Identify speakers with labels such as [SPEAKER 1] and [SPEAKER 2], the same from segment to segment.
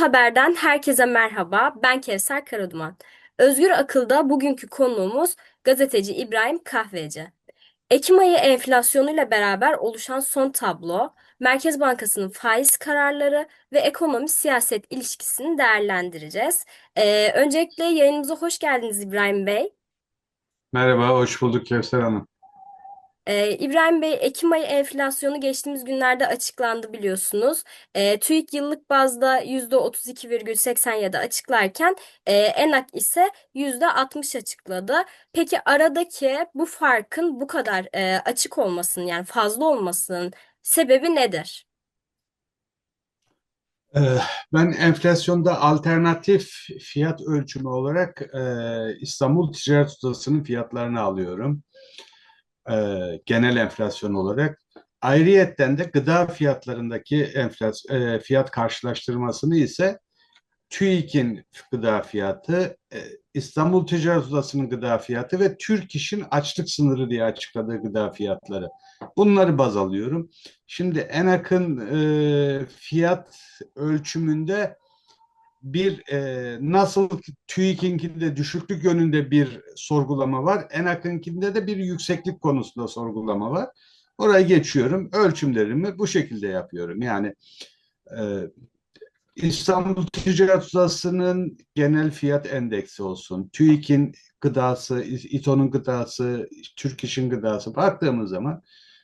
[SPEAKER 1] Haber'den herkese merhaba. Ben Kevser Karaduman. Özgür Akıl'da bugünkü konuğumuz gazeteci İbrahim Kahveci. Ekim ayı enflasyonuyla beraber oluşan son tablo, Merkez Bankası'nın faiz kararları ve ekonomi siyaset ilişkisini değerlendireceğiz. Ee, öncelikle yayınımıza hoş geldiniz İbrahim Bey.
[SPEAKER 2] Merhaba, hoş bulduk Kevser Hanım.
[SPEAKER 1] Ee, İbrahim Bey, Ekim ayı enflasyonu geçtiğimiz günlerde açıklandı biliyorsunuz. Ee, TÜİK yıllık bazda %32,87 açıklarken e, ENAK ise %60 açıkladı. Peki aradaki bu farkın bu kadar e, açık olmasının yani fazla olmasının sebebi nedir?
[SPEAKER 2] Ee, Ben enflasyonda alternatif fiyat ölçümü olarak e, İstanbul Ticaret Odası'nın fiyatlarını alıyorum. Ee, Genel enflasyon olarak. Ayrıyetten de gıda fiyatlarındaki enflasyon, fiyat karşılaştırmasını ise TÜİK'in gıda fiyatı, e, İstanbul Ticaret Odası'nın gıda fiyatı ve Türk İş'in açlık sınırı diye açıkladığı gıda fiyatları. Bunları baz alıyorum. Şimdi ENAK'ın e, fiyat ölçümünde bir e, nasıl TÜİK'inkinde düşüklük yönünde bir sorgulama var. ENAK'ınkinde de bir yükseklik konusunda sorgulama var. Oraya geçiyorum. Ölçümlerimi bu şekilde yapıyorum. Yani e, İstanbul Ticaret Odası'nın genel fiyat endeksi olsun, TÜİK'in gıdası, İTO'nun gıdası, Türk İş'in gıdası baktığımız zaman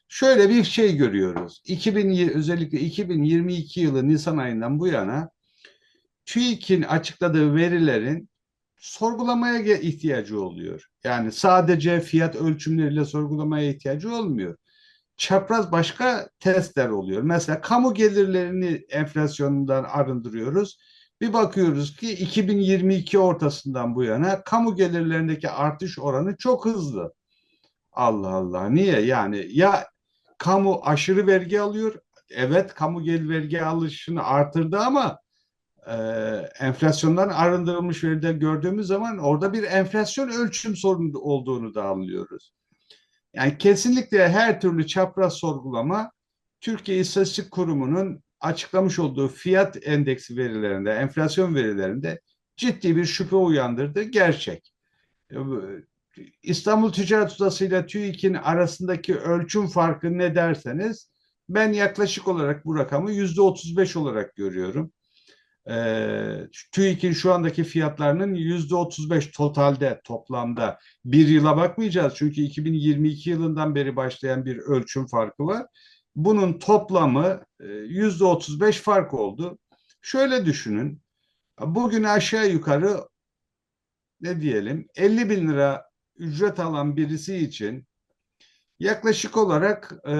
[SPEAKER 2] şöyle bir şey görüyoruz. 2000, özellikle 2022 yılı Nisan ayından bu yana TÜİK'in açıkladığı verilerin sorgulamaya ihtiyacı oluyor. Yani sadece fiyat ölçümleriyle sorgulamaya ihtiyacı olmuyor çapraz başka testler oluyor. Mesela kamu gelirlerini enflasyonundan arındırıyoruz. Bir bakıyoruz ki 2022 ortasından bu yana kamu gelirlerindeki artış oranı çok hızlı. Allah Allah. Niye? Yani ya kamu aşırı vergi alıyor. Evet kamu gelir vergi alışını artırdı ama e, enflasyondan arındırılmış veride gördüğümüz zaman orada bir enflasyon ölçüm sorunu olduğunu da anlıyoruz. Yani kesinlikle her türlü çapraz sorgulama Türkiye İstatistik Kurumu'nun açıklamış olduğu fiyat endeksi verilerinde, enflasyon verilerinde ciddi bir şüphe uyandırdı. Gerçek. İstanbul Ticaret Odası ile TÜİK'in arasındaki ölçüm farkı ne derseniz ben yaklaşık olarak bu rakamı yüzde 35 olarak görüyorum e, TÜİK'in şu andaki fiyatlarının yüzde 35 totalde toplamda bir yıla bakmayacağız. Çünkü 2022 yılından beri başlayan bir ölçüm farkı var. Bunun toplamı yüzde 35 fark oldu. Şöyle düşünün. Bugün aşağı yukarı ne diyelim 50 bin lira ücret alan birisi için yaklaşık olarak e,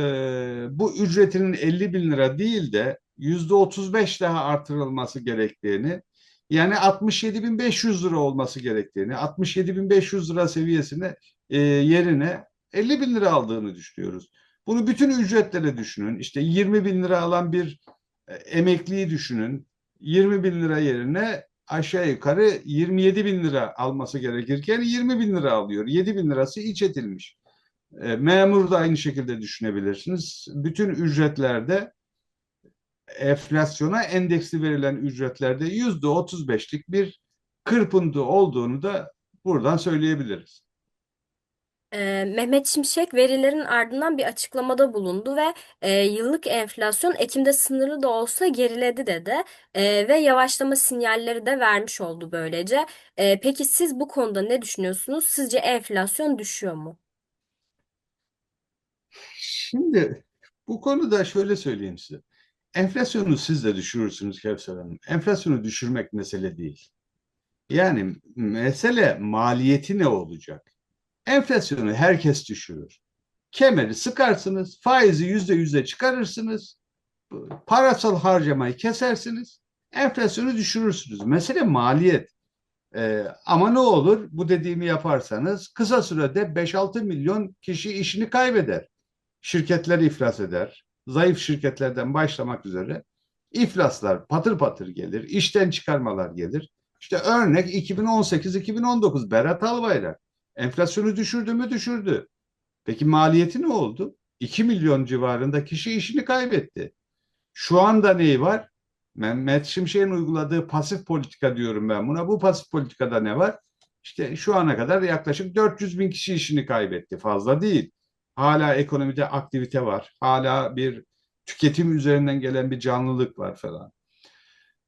[SPEAKER 2] bu ücretinin 50 bin lira değil de yüzde 35 daha artırılması gerektiğini yani 67.500 lira olması gerektiğini 67.500 lira seviyesine e, yerine 50 bin lira aldığını düşünüyoruz. Bunu bütün ücretlere düşünün. İşte 20 bin lira alan bir e, emekliyi düşünün. 20 bin lira yerine aşağı yukarı 27 bin lira alması gerekirken 20 bin lira alıyor. 7 bin lirası iç edilmiş. E, memur da aynı şekilde düşünebilirsiniz. Bütün ücretlerde enflasyona endeksli verilen ücretlerde yüzde otuz beşlik bir kırpıntı olduğunu da buradan söyleyebiliriz.
[SPEAKER 1] Ee, Mehmet Şimşek verilerin ardından bir açıklamada bulundu ve e, yıllık enflasyon Ekim'de sınırlı da olsa geriledi dedi E, ve yavaşlama sinyalleri de vermiş oldu böylece. E, peki siz bu konuda ne düşünüyorsunuz? Sizce enflasyon düşüyor mu?
[SPEAKER 2] Şimdi bu konuda şöyle söyleyeyim size. Enflasyonu siz de düşürürsünüz Kevser Hanım. Enflasyonu düşürmek mesele değil. Yani mesele maliyeti ne olacak? Enflasyonu herkes düşürür. Kemeri sıkarsınız, faizi yüzde yüze çıkarırsınız, parasal harcamayı kesersiniz, enflasyonu düşürürsünüz. Mesele maliyet. Ee, ama ne olur bu dediğimi yaparsanız kısa sürede 5-6 milyon kişi işini kaybeder. Şirketler iflas eder, zayıf şirketlerden başlamak üzere iflaslar patır patır gelir, işten çıkarmalar gelir. İşte örnek 2018-2019 Berat Albayrak enflasyonu düşürdü mü düşürdü. Peki maliyeti ne oldu? 2 milyon civarında kişi işini kaybetti. Şu anda neyi var? Mehmet Şimşek'in uyguladığı pasif politika diyorum ben buna. Bu pasif politikada ne var? İşte şu ana kadar yaklaşık 400 bin kişi işini kaybetti. Fazla değil. Hala ekonomide aktivite var. Hala bir tüketim üzerinden gelen bir canlılık var falan.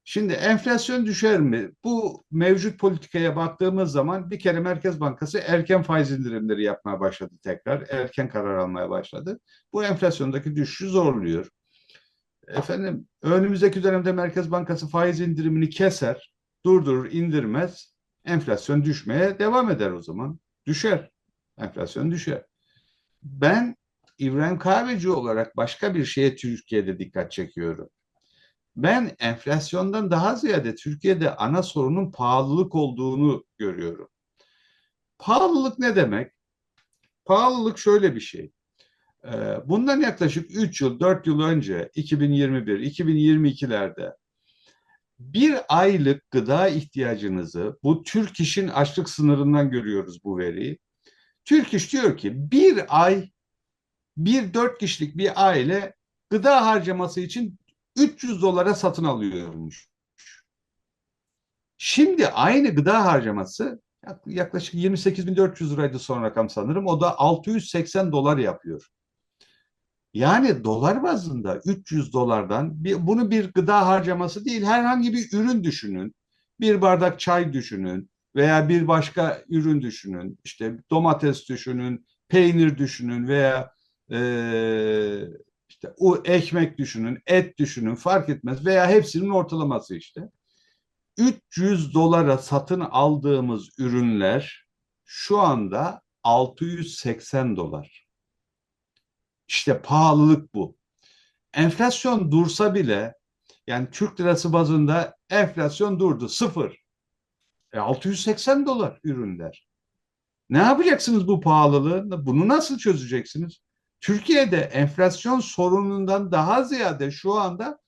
[SPEAKER 2] Şimdi enflasyon düşer mi? Bu mevcut politikaya baktığımız zaman bir kere Merkez Bankası erken faiz indirimleri yapmaya başladı tekrar. Erken karar almaya başladı. Bu enflasyondaki düşüşü zorluyor. Efendim önümüzdeki dönemde Merkez Bankası faiz indirimini keser, durdurur, indirmez. Enflasyon düşmeye devam eder o zaman. Düşer. Enflasyon düşer. Ben İbrahim Kahveci olarak başka bir şeye Türkiye'de dikkat çekiyorum. Ben enflasyondan daha ziyade Türkiye'de ana sorunun pahalılık olduğunu görüyorum. Pahalılık ne demek? Pahalılık şöyle bir şey. Ee, bundan yaklaşık 3 yıl, 4 yıl önce 2021, 2022'lerde bir aylık gıda ihtiyacınızı bu Türk İş'in açlık sınırından görüyoruz bu veriyi. Türk İş diyor ki bir ay bir dört kişilik bir aile gıda harcaması için 300 dolara satın alıyormuş. Şimdi aynı gıda harcaması yaklaşık 28.400 liraydı son rakam sanırım. O da 680 dolar yapıyor. Yani dolar bazında 300 dolardan bir, bunu bir gıda harcaması değil herhangi bir ürün düşünün. Bir bardak çay düşünün veya bir başka ürün düşünün. İşte domates düşünün, peynir düşünün veya e, işte o ekmek düşünün, et düşünün fark etmez veya hepsinin ortalaması işte. 300 dolara satın aldığımız ürünler şu anda 680 dolar. İşte pahalılık bu. Enflasyon dursa bile yani Türk lirası bazında enflasyon durdu sıfır. E 680 dolar ürünler. Ne yapacaksınız bu pahalılığı? Bunu nasıl çözeceksiniz? Türkiye'de enflasyon sorunundan daha ziyade şu anda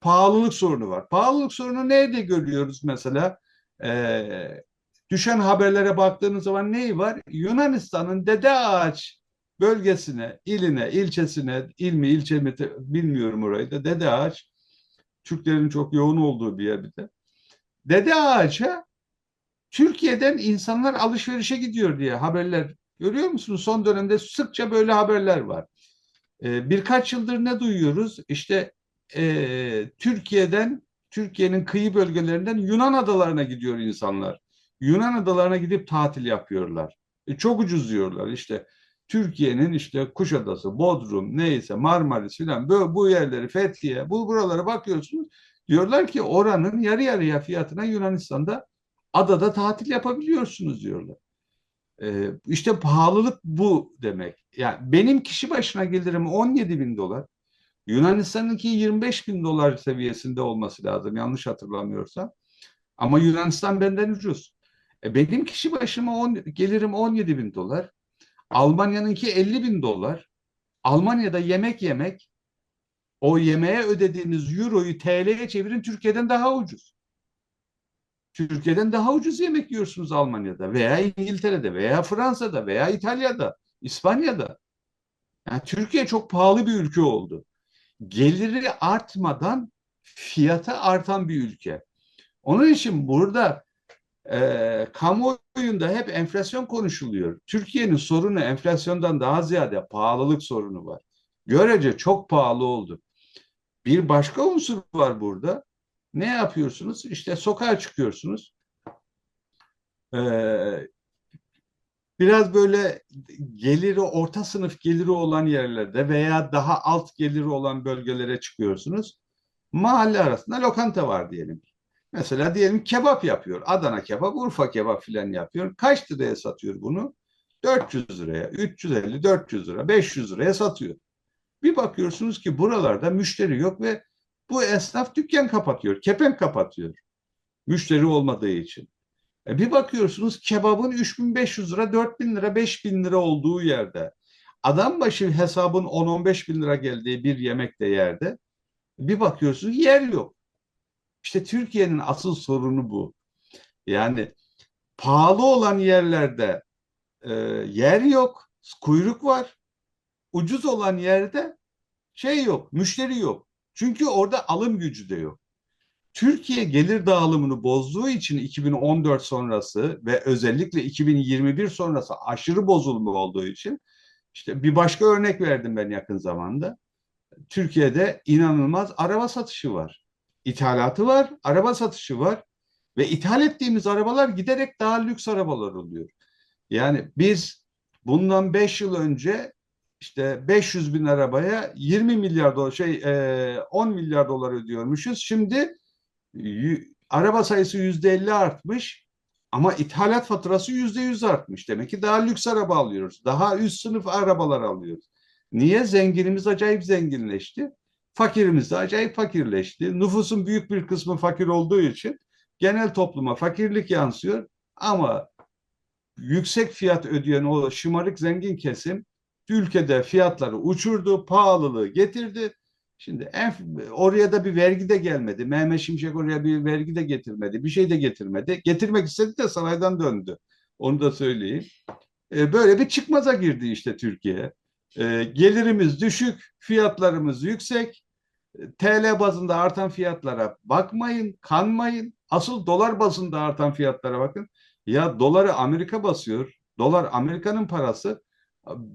[SPEAKER 2] pahalılık sorunu var. Pahalılık sorunu nerede görüyoruz mesela? Ee, düşen haberlere baktığınız zaman neyi var? Yunanistan'ın Dede Ağaç bölgesine, iline, ilçesine, il mi ilçe mi bilmiyorum orayı da Dede Ağaç Türklerin çok yoğun olduğu bir yer bir de. Dede Ağaç'a Türkiye'den insanlar alışverişe gidiyor diye haberler görüyor musunuz? Son dönemde sıkça böyle haberler var. Ee, birkaç yıldır ne duyuyoruz? İşte e, Türkiye'den, Türkiye'nin kıyı bölgelerinden Yunan adalarına gidiyor insanlar. Yunan adalarına gidip tatil yapıyorlar. E, çok ucuz diyorlar işte. Türkiye'nin işte Kuşadası, Bodrum, neyse Marmaris filan böyle bu yerleri Fethiye, bu buralara bakıyorsunuz. Diyorlar ki oranın yarı yarıya fiyatına Yunanistan'da adada tatil yapabiliyorsunuz diyorlar. Ee, işte pahalılık bu demek. Yani benim kişi başına gelirim 17 bin dolar. Yunanistan'ınki 25 bin dolar seviyesinde olması lazım yanlış hatırlamıyorsam. Ama Yunanistan benden ucuz. E benim kişi başıma on, gelirim 17 bin dolar. Almanya'nınki 50 bin dolar. Almanya'da yemek yemek o yemeğe ödediğiniz euroyu TL'ye çevirin Türkiye'den daha ucuz. Türkiye'den daha ucuz yemek yiyorsunuz Almanya'da veya İngiltere'de veya Fransa'da veya İtalya'da, İspanya'da. Yani Türkiye çok pahalı bir ülke oldu. Geliri artmadan fiyatı artan bir ülke. Onun için burada e, kamuoyunda hep enflasyon konuşuluyor. Türkiye'nin sorunu enflasyondan daha ziyade pahalılık sorunu var. Görece çok pahalı oldu. Bir başka unsur var burada. Ne yapıyorsunuz? İşte sokağa çıkıyorsunuz. Ee, biraz böyle geliri orta sınıf geliri olan yerlerde veya daha alt geliri olan bölgelere çıkıyorsunuz. Mahalle arasında lokanta var diyelim. Mesela diyelim kebap yapıyor. Adana kebap, Urfa kebap filan yapıyor. Kaç liraya satıyor bunu? 400 liraya, 350, 400 lira, 500 liraya satıyor. Bir bakıyorsunuz ki buralarda müşteri yok ve bu esnaf dükkan kapatıyor, kepenk kapatıyor. Müşteri olmadığı için. E bir bakıyorsunuz kebabın 3500 lira, 4000 lira, 5000 lira olduğu yerde. Adam başı hesabın 10-15 bin lira geldiği bir yemek de yerde. Bir bakıyorsunuz yer yok. İşte Türkiye'nin asıl sorunu bu. Yani pahalı olan yerlerde e, yer yok, kuyruk var. Ucuz olan yerde şey yok, müşteri yok. Çünkü orada alım gücü de yok. Türkiye gelir dağılımını bozduğu için 2014 sonrası ve özellikle 2021 sonrası aşırı bozulma olduğu için işte bir başka örnek verdim ben yakın zamanda. Türkiye'de inanılmaz araba satışı var. İthalatı var, araba satışı var ve ithal ettiğimiz arabalar giderek daha lüks arabalar oluyor. Yani biz bundan 5 yıl önce işte 500 bin arabaya 20 milyar dolar şey 10 milyar dolar ödüyormuşuz. Şimdi araba sayısı yüzde elli artmış ama ithalat faturası yüzde yüz artmış. Demek ki daha lüks araba alıyoruz. Daha üst sınıf arabalar alıyoruz. Niye? Zenginimiz acayip zenginleşti. Fakirimiz de acayip fakirleşti. Nüfusun büyük bir kısmı fakir olduğu için genel topluma fakirlik yansıyor. Ama yüksek fiyat ödeyen o şımarık zengin kesim ülkede fiyatları uçurdu, pahalılığı getirdi. Şimdi en, oraya da bir vergi de gelmedi. Mehmet Şimşek oraya bir vergi de getirmedi. Bir şey de getirmedi. Getirmek istedi de saraydan döndü. Onu da söyleyeyim. E, böyle bir çıkmaza girdi işte Türkiye. E, gelirimiz düşük, fiyatlarımız yüksek. TL bazında artan fiyatlara bakmayın, kanmayın. Asıl dolar bazında artan fiyatlara bakın. Ya doları Amerika basıyor. Dolar Amerika'nın parası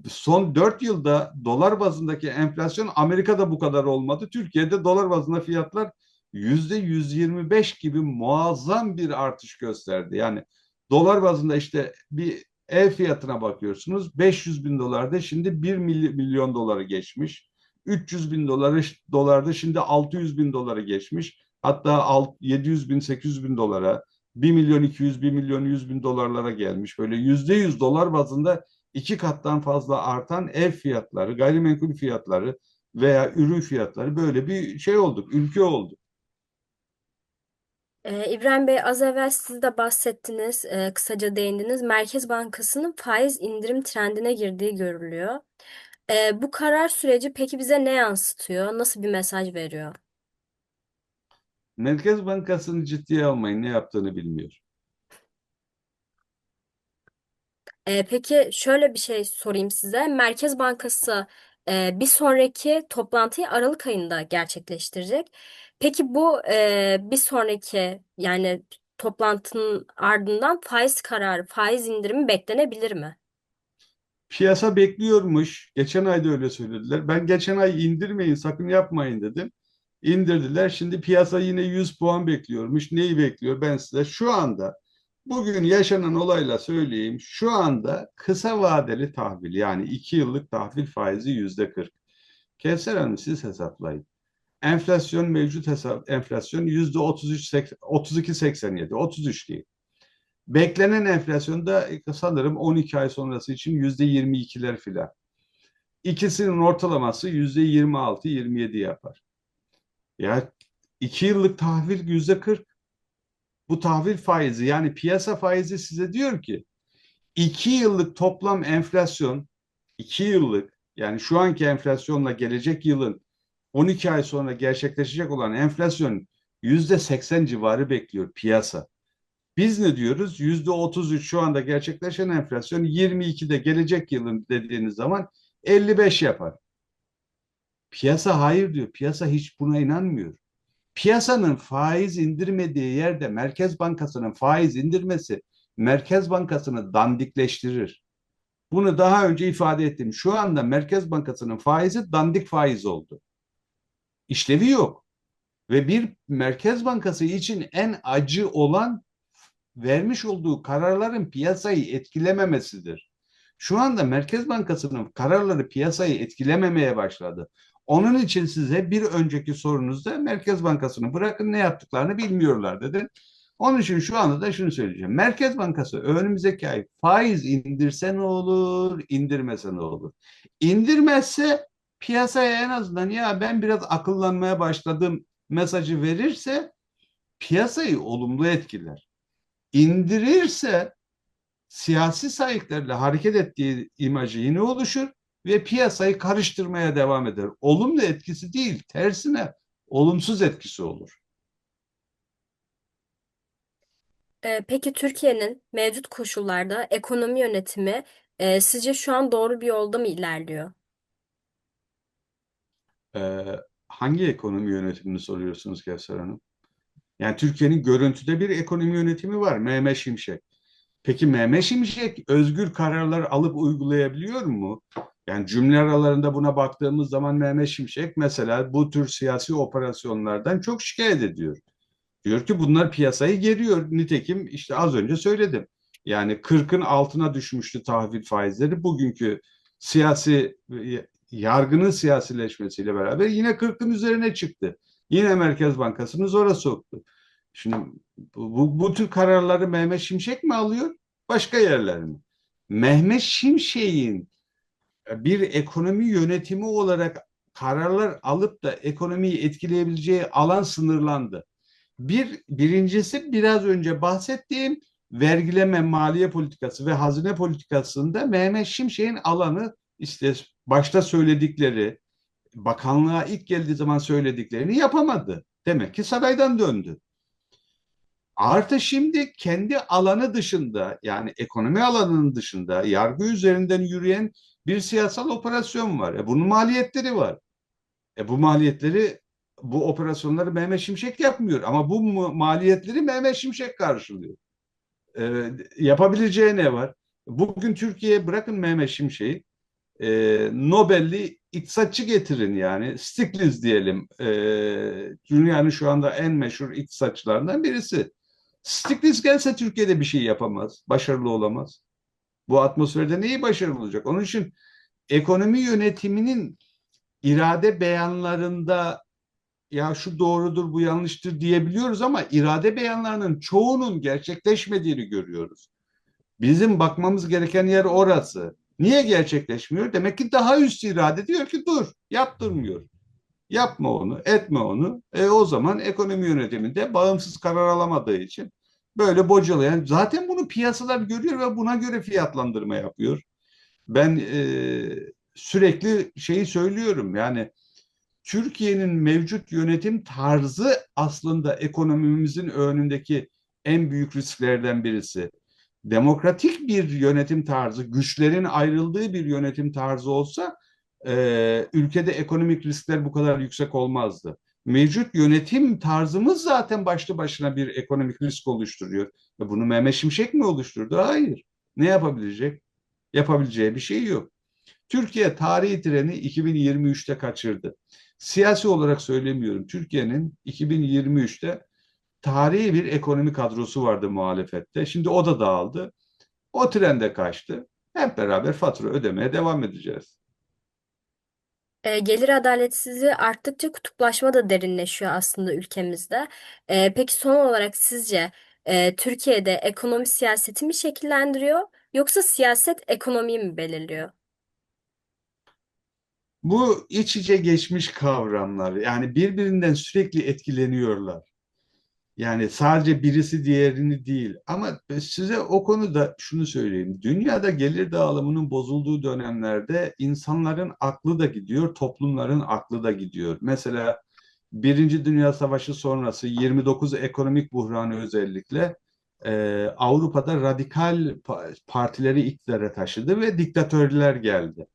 [SPEAKER 2] son 4 yılda dolar bazındaki enflasyon Amerika'da bu kadar olmadı. Türkiye'de dolar bazında fiyatlar yüzde 125 gibi muazzam bir artış gösterdi. Yani dolar bazında işte bir ev fiyatına bakıyorsunuz 500 bin dolarda şimdi 1 milyon doları geçmiş. 300 bin doları dolarda şimdi 600 bin doları geçmiş. Hatta 700 bin 800 bin dolara 1 milyon 200 1 milyon 100 bin dolarlara gelmiş. Böyle yüzde yüz dolar bazında iki kattan fazla artan ev fiyatları, gayrimenkul fiyatları veya ürün fiyatları böyle bir şey olduk, ülke olduk.
[SPEAKER 1] Ee, İbrahim Bey az evvel siz de bahsettiniz, e, kısaca değindiniz. Merkez Bankası'nın faiz indirim trendine girdiği görülüyor. Ee, bu karar süreci peki bize ne yansıtıyor? Nasıl bir mesaj veriyor?
[SPEAKER 2] Merkez Bankası'nı ciddiye almayın, ne yaptığını bilmiyor.
[SPEAKER 1] Ee, peki şöyle bir şey sorayım size. Merkez Bankası e, bir sonraki toplantıyı Aralık ayında gerçekleştirecek. Peki bu e, bir sonraki yani toplantının ardından faiz kararı, faiz indirimi beklenebilir mi?
[SPEAKER 2] Piyasa bekliyormuş. Geçen ay da öyle söylediler. Ben geçen ay indirmeyin, sakın yapmayın dedim. İndirdiler. Şimdi piyasa yine 100 puan bekliyormuş. Neyi bekliyor? Ben size şu anda Bugün yaşanan olayla söyleyeyim. Şu anda kısa vadeli tahvil yani iki yıllık tahvil faizi yüzde 40. Kevser Hanım siz hesaplayın. Enflasyon mevcut hesap enflasyon yüzde 33 32 87 33 değil. Beklenen enflasyon da sanırım 12 ay sonrası için yüzde 22'ler filan. İkisinin ortalaması yüzde 26 27 yapar. Ya iki yıllık tahvil yüzde 40 bu tahvil faizi yani piyasa faizi size diyor ki iki yıllık toplam enflasyon iki yıllık yani şu anki enflasyonla gelecek yılın 12 ay sonra gerçekleşecek olan enflasyon yüzde 80 civarı bekliyor piyasa. Biz ne diyoruz? Yüzde 33 şu anda gerçekleşen enflasyon 22'de gelecek yılın dediğiniz zaman 55 yapar. Piyasa hayır diyor. Piyasa hiç buna inanmıyor piyasanın faiz indirmediği yerde Merkez Bankası'nın faiz indirmesi Merkez Bankası'nı dandikleştirir. Bunu daha önce ifade ettim. Şu anda Merkez Bankası'nın faizi dandik faiz oldu. İşlevi yok. Ve bir Merkez Bankası için en acı olan vermiş olduğu kararların piyasayı etkilememesidir. Şu anda Merkez Bankası'nın kararları piyasayı etkilememeye başladı. Onun için size bir önceki sorunuzda Merkez Bankası'nı bırakın ne yaptıklarını bilmiyorlar dedi. Onun için şu anda da şunu söyleyeceğim. Merkez Bankası önümüzdeki ay faiz indirse ne olur, indirmese ne olur? İndirmezse piyasaya en azından ya ben biraz akıllanmaya başladım mesajı verirse piyasayı olumlu etkiler. İndirirse siyasi sayıklarla hareket ettiği imajı yine oluşur ve piyasayı karıştırmaya devam eder. Olumlu etkisi değil, tersine olumsuz etkisi olur.
[SPEAKER 1] Ee, peki Türkiye'nin mevcut koşullarda ekonomi yönetimi e, sizce şu an doğru bir yolda mı ilerliyor?
[SPEAKER 2] Ee, hangi ekonomi yönetimini soruyorsunuz Kevser Hanım? Yani Türkiye'nin görüntüde bir ekonomi yönetimi var. Mehmet Şimşek. Peki Mehmet Şimşek özgür kararlar alıp uygulayabiliyor mu? Yani cümle aralarında buna baktığımız zaman Mehmet Şimşek mesela bu tür siyasi operasyonlardan çok şikayet ediyor. Diyor ki bunlar piyasayı geriyor. Nitekim işte az önce söyledim. Yani 40'ın altına düşmüştü tahvil faizleri. Bugünkü siyasi yargının siyasileşmesiyle beraber yine 40'ın üzerine çıktı. Yine Merkez Bankası'nı zora soktu. Şimdi bu, bu, bu tür kararları Mehmet Şimşek mi alıyor? Başka yerler mi? Mehmet Şimşek'in bir ekonomi yönetimi olarak kararlar alıp da ekonomiyi etkileyebileceği alan sınırlandı. Bir, birincisi biraz önce bahsettiğim vergileme maliye politikası ve hazine politikasında Mehmet Şimşek'in alanı işte başta söyledikleri, bakanlığa ilk geldiği zaman söylediklerini yapamadı. Demek ki saraydan döndü. Artı şimdi kendi alanı dışında yani ekonomi alanının dışında yargı üzerinden yürüyen bir siyasal operasyon var. E bunun maliyetleri var. E bu maliyetleri bu operasyonları Mehmet Şimşek yapmıyor ama bu maliyetleri Mehmet Şimşek karşılıyor. E, yapabileceği ne var? Bugün Türkiye bırakın Mehmet Şimşek'i e, Nobel'li iktisatçı getirin yani. Stiglitz diyelim. E, dünyanın şu anda en meşhur iktisatçılarından birisi. Stiglitz gelse Türkiye'de bir şey yapamaz. Başarılı olamaz. Bu atmosferde neyi başarılı olacak? Onun için ekonomi yönetiminin irade beyanlarında ya şu doğrudur bu yanlıştır diyebiliyoruz ama irade beyanlarının çoğunun gerçekleşmediğini görüyoruz. Bizim bakmamız gereken yer orası. Niye gerçekleşmiyor? Demek ki daha üst irade diyor ki dur yaptırmıyor. Yapma onu, etme onu. E o zaman ekonomi yönetiminde bağımsız karar alamadığı için böyle bocalayan zaten bunu piyasalar görüyor ve buna göre fiyatlandırma yapıyor. Ben e, sürekli şeyi söylüyorum yani Türkiye'nin mevcut yönetim tarzı aslında ekonomimizin önündeki en büyük risklerden birisi. Demokratik bir yönetim tarzı, güçlerin ayrıldığı bir yönetim tarzı olsa e, ülkede ekonomik riskler bu kadar yüksek olmazdı. Mevcut yönetim tarzımız zaten başlı başına bir ekonomik risk oluşturuyor. Ve bunu Mehmet Şimşek mi oluşturdu? Hayır. Ne yapabilecek? Yapabileceği bir şey yok. Türkiye tarihi treni 2023'te kaçırdı. Siyasi olarak söylemiyorum. Türkiye'nin 2023'te tarihi bir ekonomi kadrosu vardı muhalefette. Şimdi o da dağıldı. O trende kaçtı. Hep beraber fatura ödemeye devam edeceğiz.
[SPEAKER 1] E, gelir adaletsizliği arttıkça kutuplaşma da derinleşiyor aslında ülkemizde. E, peki son olarak sizce e, Türkiye'de ekonomi siyaseti mi şekillendiriyor yoksa siyaset ekonomiyi mi belirliyor?
[SPEAKER 2] Bu iç içe geçmiş kavramlar. Yani birbirinden sürekli etkileniyorlar. Yani sadece birisi diğerini değil. Ama size o konuda şunu söyleyeyim. Dünyada gelir dağılımının bozulduğu dönemlerde insanların aklı da gidiyor, toplumların aklı da gidiyor. Mesela Birinci Dünya Savaşı sonrası 29 ekonomik buhranı özellikle e, Avrupa'da radikal partileri iktidara taşıdı ve diktatörler geldi.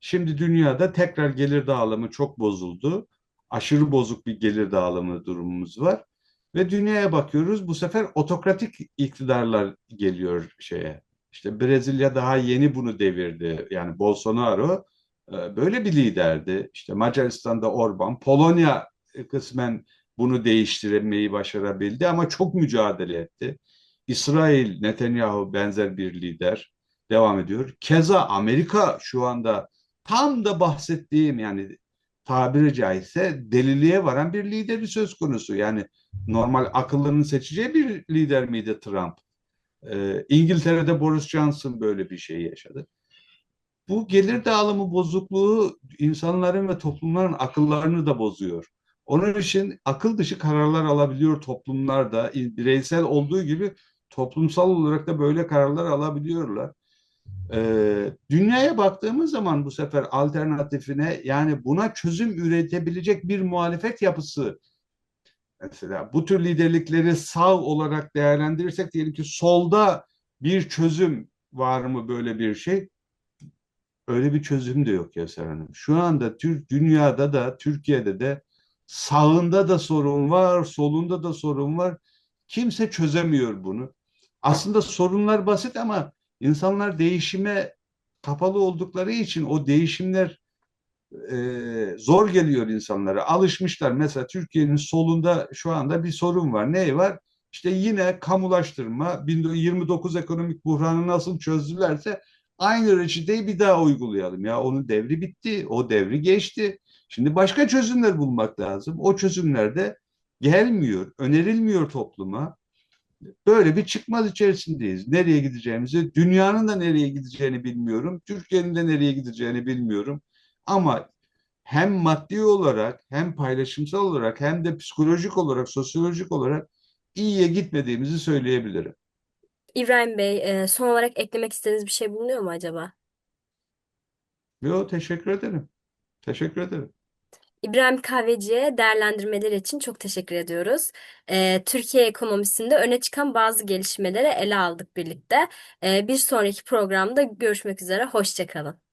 [SPEAKER 2] Şimdi dünyada tekrar gelir dağılımı çok bozuldu. Aşırı bozuk bir gelir dağılımı durumumuz var. Ve dünyaya bakıyoruz bu sefer otokratik iktidarlar geliyor şeye. İşte Brezilya daha yeni bunu devirdi. Yani Bolsonaro e, böyle bir liderdi. İşte Macaristan'da Orban, Polonya kısmen bunu değiştirmeyi başarabildi ama çok mücadele etti. İsrail, Netanyahu benzer bir lider devam ediyor. Keza Amerika şu anda tam da bahsettiğim yani tabiri caizse deliliğe varan bir lideri söz konusu. Yani normal akıllarının seçeceği bir lider miydi Trump? Ee, İngiltere'de Boris Johnson böyle bir şey yaşadı. Bu gelir dağılımı bozukluğu insanların ve toplumların akıllarını da bozuyor. Onun için akıl dışı kararlar alabiliyor toplumlar da bireysel olduğu gibi toplumsal olarak da böyle kararlar alabiliyorlar. Ee, dünyaya baktığımız zaman bu sefer alternatifine yani buna çözüm üretebilecek bir muhalefet yapısı mesela bu tür liderlikleri sağ olarak değerlendirirsek diyelim ki solda bir çözüm var mı böyle bir şey? Öyle bir çözüm de yok Yaser Hanım. Şu anda Türk dünyada da Türkiye'de de Sağında da sorun var, solunda da sorun var. Kimse çözemiyor bunu. Aslında sorunlar basit ama insanlar değişime kapalı oldukları için o değişimler e, zor geliyor insanlara. Alışmışlar. Mesela Türkiye'nin solunda şu anda bir sorun var. Ne var? İşte yine kamulaştırma, 29 ekonomik buhranı nasıl çözdülerse aynı reçeteyi bir daha uygulayalım. Ya onun devri bitti, o devri geçti. Şimdi başka çözümler bulmak lazım. O çözümler de gelmiyor, önerilmiyor topluma. Böyle bir çıkmaz içerisindeyiz. Nereye gideceğimizi, dünyanın da nereye gideceğini bilmiyorum. Türkiye'nin de nereye gideceğini bilmiyorum. Ama hem maddi olarak hem paylaşımsal olarak hem de psikolojik olarak, sosyolojik olarak iyiye gitmediğimizi söyleyebilirim.
[SPEAKER 1] İbrahim Bey, e, son olarak eklemek istediğiniz bir şey bulunuyor mu acaba?
[SPEAKER 2] Yo, teşekkür ederim. Teşekkür ederim.
[SPEAKER 1] İbrahim Kahveci'ye değerlendirmeleri için çok teşekkür ediyoruz. E, Türkiye ekonomisinde öne çıkan bazı gelişmeleri ele aldık birlikte. E, bir sonraki programda görüşmek üzere, hoşça kalın.